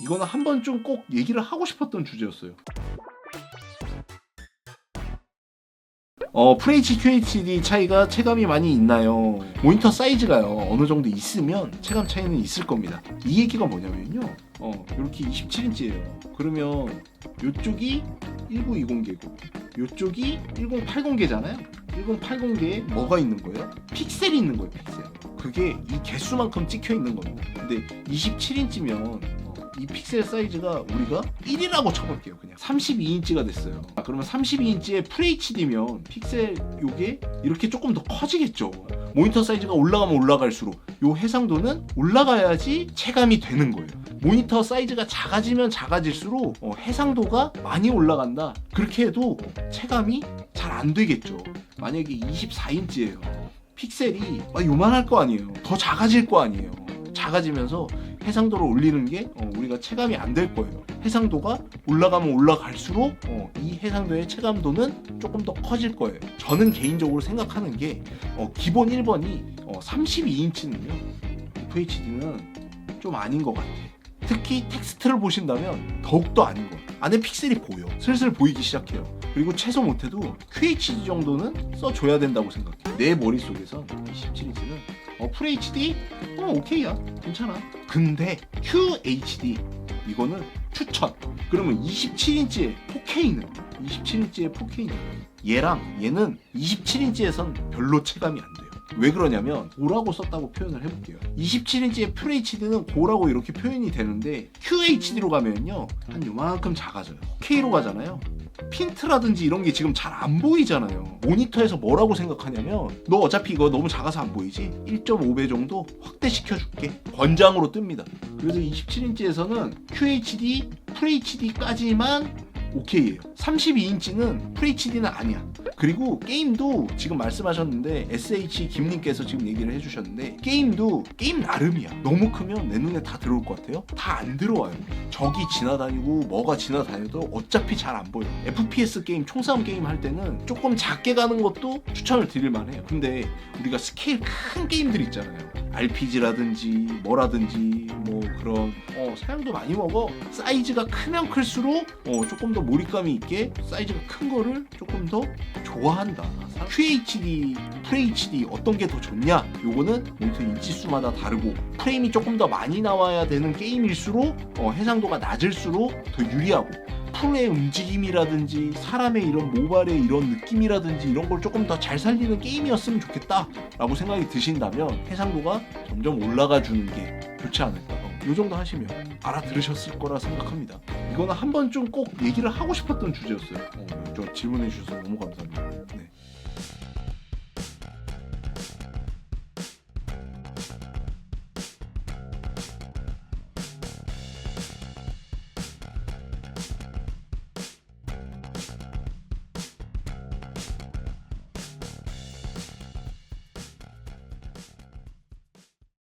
이거는 한 번쯤 꼭 얘기를 하고 싶었던 주제였어요. 어, FHD, QHD 차이가 체감이 많이 있나요? 모니터 사이즈가요, 어느 정도 있으면 체감 차이는 있을 겁니다. 이 얘기가 뭐냐면요, 어, 이렇게 27인치예요. 그러면 이쪽이 1920개고, 이쪽이 1080개잖아요. 1080개에 뭐가 있는 거예요? 픽셀이 있는 거예요, 픽셀. 그게 이 개수만큼 찍혀 있는 겁니다. 근데 27인치면 이 픽셀 사이즈가 우리가 1이라고 쳐볼게요. 그냥 32인치가 됐어요. 아, 그러면 32인치에 FHD면 픽셀 요게 이렇게 조금 더 커지겠죠. 모니터 사이즈가 올라가면 올라갈수록 요 해상도는 올라가야지 체감이 되는 거예요. 모니터 사이즈가 작아지면 작아질수록 어, 해상도가 많이 올라간다. 그렇게 해도 체감이 잘 안 되겠죠. 만약에 24인치예요. 픽셀이 막 요만할 거 아니에요. 더 작아질 거 아니에요. 작아지면서 해상도를 올리는 게 어, 우리가 체감이 안 될 거예요. 해상도가 올라가면 올라갈수록 어, 이 해상도의 체감도는 조금 더 커질 거예요. 저는 개인적으로 생각하는 게 어, 기본 1번이 어, 32인치는요. FHD는 좀 아닌 것 같아. 특히 텍스트를 보신다면 더욱더 아닌 것 같아요. 안에 픽셀이 보여. 슬슬 보이기 시작해요. 그리고 최소 못해도 QHD 정도는 써줘야 된다고 생각해요. 내 머릿속에선 27인치는 어, FHD? 어, 오케이야. 괜찮아. 근데 QHD 이거는 추천. 그러면 27인치의 4K는 27인치의 4K는 얘랑 얘는 27인치에선 별로 체감이 안 돼요. 왜 그러냐면 고라고 썼다고 표현을 해볼게요. 27인치의 FHD는 고라고 이렇게 표현이 되는데 QHD로 가면요 한 요만큼 작아져요. K로 가잖아요. 핀트라든지 이런 게 지금 잘 안 보이잖아요. 모니터에서 뭐라고 생각하냐면 너 어차피 이거 너무 작아서 안 보이지? 1.5배 정도 확대시켜줄게. 권장으로 뜹니다. 그래서 27인치에서는 QHD, FHD까지만 오케이예요. 32인치는 FHD는 아니야. 그리고 게임도 지금 말씀하셨는데 SH 김님께서 지금 얘기를 해주셨는데 게임도 게임 나름이야. 너무 크면 내 눈에 다 들어올 것 같아요. 다 안 들어와요. 적이 지나다니고 뭐가 지나다녀도 어차피 잘 안 보여. FPS 게임, 총싸움 게임 할 때는 조금 작게 가는 것도 추천을 드릴 만해요. 근데 우리가 스케일 큰 게임들 있잖아요. RPG라든지 뭐라든지 뭐 그런 어, 사양도 많이 먹어. 사이즈가 크면 클수록 어, 조금 더 몰입감이 있게 사이즈가 큰 거를 조금 더 좋아한다. QHD, FHD 어떤 게 더 좋냐? 요거는 모니터 인치수마다 다르고 프레임이 조금 더 많이 나와야 되는 게임일수록 어, 해상도가 낮을수록 더 유리하고 풀의 움직임이라든지 사람의 이런 모발의 이런 느낌이라든지 이런 걸 조금 더 잘 살리는 게임이었으면 좋겠다라고 생각이 드신다면 해상도가 점점 올라가 주는 게 좋지 않을까. 어, 요 정도 하시면 알아들으셨을 거라 생각합니다. 이거는 한 번쯤 꼭 얘기를 하고 싶었던 주제였어요. 어, 저 질문해 주셔서 너무 감사합니다.